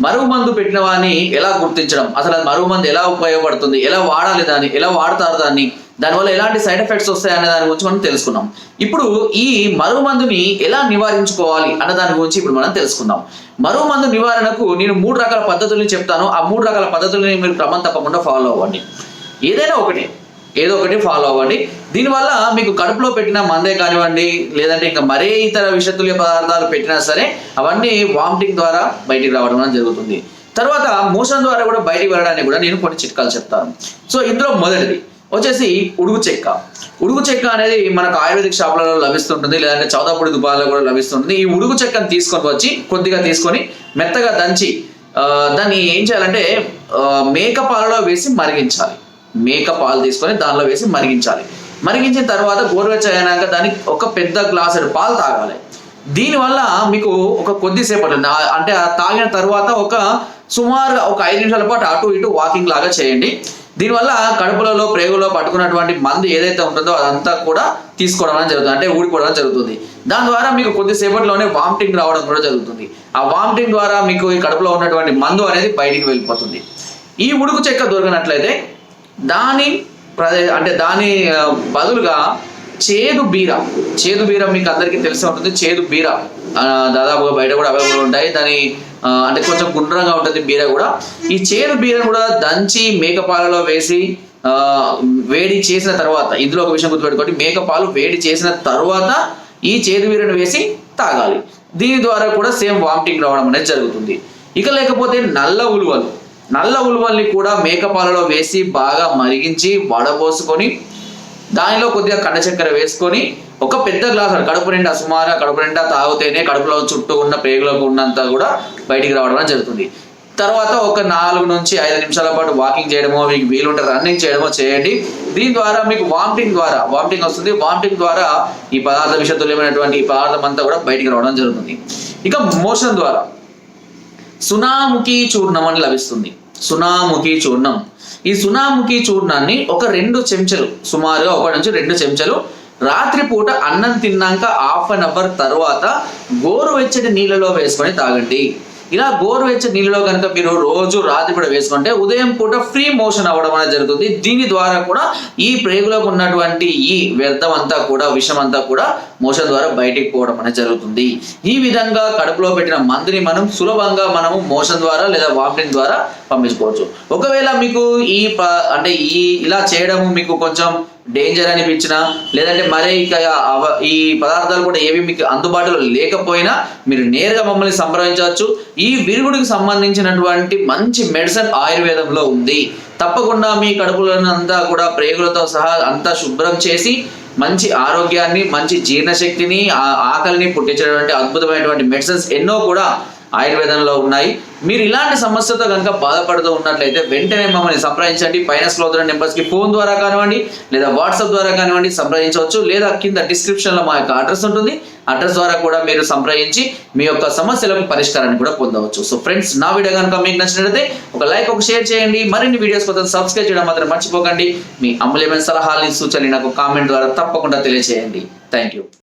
మరుగు మందు పెట్టిన వాడిని ఎలా గుర్తించడం? అసలు అది మరుగు మందు ఎలా ఉపయోగపడుతుంది? ఎలా వాడాలి దాన్ని? ఎలా వాడతారు దాన్ని? దానివల్ల ఎలాంటి సైడ్ ఎఫెక్ట్స్ వస్తాయి అనే దాని గురించి మనం తెలుసుకున్నాం. ఇప్పుడు ఈ మరుగు మందుని ఎలా నివారించుకోవాలి అన్న దాని గురించి ఇప్పుడు మనం తెలుసుకుందాం. మరుగు మందు నివారణకు నేను మూడు రకాల పద్ధతుల్ని చెప్తాను. ఆ మూడు రకాల పద్ధతుల్ని మీరు క్రమం తప్పకుండా ఫాలో అవ్వండి. ఏదైనా ఒకటి ఏదో ఒకటి ఫాలో అవ్వండి. దీనివల్ల మీకు కడుపులో పెట్టిన మందే కానివ్వండి లేదంటే ఇంకా మరే ఇతర విషతుల్య పదార్థాలు పెట్టినా సరే అవన్నీ వామిటింగ్ ద్వారా బయటికి రావడం అనేది జరుగుతుంది. తర్వాత మోషన్ ద్వారా కూడా బయటికి వెళ్ళడానికి కూడా నేను కొన్ని చిట్కాలు చెప్తాను. సో ఇందులో మొదటిది వచ్చేసి ఉడుగు చెక్క. ఉడుగు చెక్క అనేది మనకు ఆయుర్వేదిక్ షాపులలో లభిస్తుంటుంది లేదంటే చౌదాపూడి దుబాలలో కూడా లభిస్తుంటుంది. ఈ ఉడుగు చెక్కను తీసుకొని వచ్చి కొద్దిగా తీసుకొని మెత్తగా దంచి దాన్ని ఏం చేయాలంటే మేక పాలలో వేసి మరిగించాలి. మేక పాలు తీసుకొని దానిలో వేసి మరిగించాలి. మరిగించిన తర్వాత గోరువెచ్చ అయినాక దానికి ఒక పెద్ద గ్లాసుడు పాలు తాగాలి. దీనివల్ల మీకు ఒక కొద్దిసేపటి అంటే తాగిన తర్వాత ఒక సుమారుగా ఒక ఐదు నిమిషాల పాటు అటు ఇటు వాకింగ్ లాగా చేయండి. దీనివల్ల కడుపులలో ప్రేగులో పట్టుకున్నటువంటి మందు ఏదైతే ఉంటుందో అదంతా కూడా తీసుకోవడం జరుగుతుంది. అంటే ఊడిపోవడం జరుగుతుంది. దాని ద్వారా మీకు కొద్దిసేపట్లోనే వామిటింగ్ రావడం కూడా జరుగుతుంది. ఆ వామిటింగ్ ద్వారా మీకు ఈ కడుపులో ఉన్నటువంటి మందు అనేది బయటికి వెళ్ళిపోతుంది. ఈ ఉడుకు చెక్క దొరికినట్లయితే దాని ప్రదే అంటే దాని బదులుగా చేదు బీర. చేదు బీర మీకు అందరికీ తెలిసి ఉంటుంది. చేదు బీర. దాదాపుగా బయట కూడా అవైలబుల్ ఉంటాయి. దాని అంటే కొంచెం గుండ్రంగా ఉంటుంది బీర కూడా. ఈ చేదు బీరను కూడా దంచి మేకపాలలో వేసి వేడి చేసిన తర్వాత ఇందులో ఒక విషయం గుర్తుపెట్టుకోండి. మేకపాలు వేడి చేసిన తర్వాత ఈ చేదు బీరను వేసి తాగాలి. దీని ద్వారా కూడా సేమ్ వామిటింగ్ రావడం అనేది జరుగుతుంది. ఇక లేకపోతే నల్ల ఉలువలు. నల్ల ఉలువల్ని కూడా మేకపాలలో వేసి బాగా మరిగించి వడబోసుకొని దానిలో కొద్దిగా కండ చక్కెర వేసుకొని ఒక పెద్ద గ్లాస్ కడుపు నిండా సుమారుగా కడుపు నిండా తాగితేనే కడుపులో చుట్టూ ఉన్న పేగులకు ఉన్నంత కూడా బయటికి రావడం జరుగుతుంది. తర్వాత ఒక నాలుగు నుంచి ఐదు నిమిషాల పాటు వాకింగ్ చేయడమో మీకు వీలుంటే రన్నింగ్ చేయడమో చేయండి. దీని ద్వారా మీకు వామిటింగ్ ద్వారా వామిటింగ్ వస్తుంది. వామిటింగ్ ద్వారా ఈ పదార్థ విషతుల్యమైనటువంటి ఈ పదార్థం అంతా కూడా బయటికి రావడం జరుగుతుంది. ఇక మోషన్ ద్వారా. సునాముఖి చూర్ణం అని లభిస్తుంది. సునాముఖి చూర్ణం. ఈ సునాముఖి చూర్ణాన్ని ఒక రెండు చెంచాలు సుమారుగా ఒక నుంచి రెండు చెంచాలు రాత్రిపూట అన్నం తిన్నాక హాఫ్ అన్ అవర్ తర్వాత గోరువెచ్చటి నీళ్ళలో వేసుకొని తాగండి. ఇలా గోరువెచ్చ నీళ్ళలో కనుక మీరు రోజు రాత్రిపూట వేసుకుంటే ఉదయం పూట ఫ్రీ మోషన్ అవ్వడం అనేది జరుగుతుంది. దీని ద్వారా కూడా ఈ ప్రేగులకు ఉన్నటువంటి ఈ వ్యర్థం అంతా కూడా విషం అంతా కూడా మోషన్ ద్వారా బయటికి పోవడం అనేది జరుగుతుంది. ఈ విధంగా కడుపులో పెట్టిన మందుని మనం సులభంగా మనము మోషన్ ద్వారా లేదా వామిటింగ్ ద్వారా పంపించుకోవచ్చు. ఒకవేళ మీకు ఈ అంటే ఈ ఇలా చేయడం మీకు కొంచెం డేంజర్ అనిపించినా లేదంటే మరే ఇక అవ- ఈ పదార్థాలు కూడా ఏవి మీకు అందుబాటులో లేకపోయినా మీరు నేరుగా మమ్మల్ని సంప్రదించవచ్చు. ఈ విరుగుడికి సంబంధించినటువంటి మంచి మెడిసిన్ ఆయుర్వేదంలో ఉంది. తప్పకుండా మీ కడుపులను అంతా కూడా ప్రేగులతో సహా అంతా శుభ్రం చేసి మంచి ఆరోగ్యాన్ని మంచి జీర్ణశక్తిని ఆ- ఆకలిని పుట్టించినటువంటి అద్భుతమైనటువంటి మెడిసిన్స్ ఎన్నో కూడా ఆయుర్వేదంలో ఉన్నాయి. మీరు ఇలాంటి సమస్యతో కనుక బాధపడుతూ ఉన్నట్లయితే వెంటనే మమ్మల్ని సంప్రదించండి. పైన స్లోతున్న నెంబర్స్కి ఫోన్ ద్వారా కానివ్వండి లేదా వాట్సాప్ ద్వారా కానివ్వండి సంప్రదించవచ్చు లేదా కింద డిస్క్రిప్షన్లో మా యొక్క అడ్రస్ ఉంటుంది. అడ్రస్ ద్వారా కూడా మీరు సంప్రదించి మీ యొక్క సమస్యలకు పరిష్కారాన్ని కూడా పొందవచ్చు. సో ఫ్రెండ్స్ నా వీడియో కనుక మీకు నచ్చినట్లయితే ఒక లైక్ ఒక షేర్ చేయండి. మరిన్ని వీడియోస్ కోసం సబ్స్క్రైబ్ చేయడం మాత్రం మర్చిపోకండి. మీ అమూల్యమైన సలహాలని సూచనలు నాకు కామెంట్ ద్వారా తప్పకుండా తెలియజేయండి. Thank you.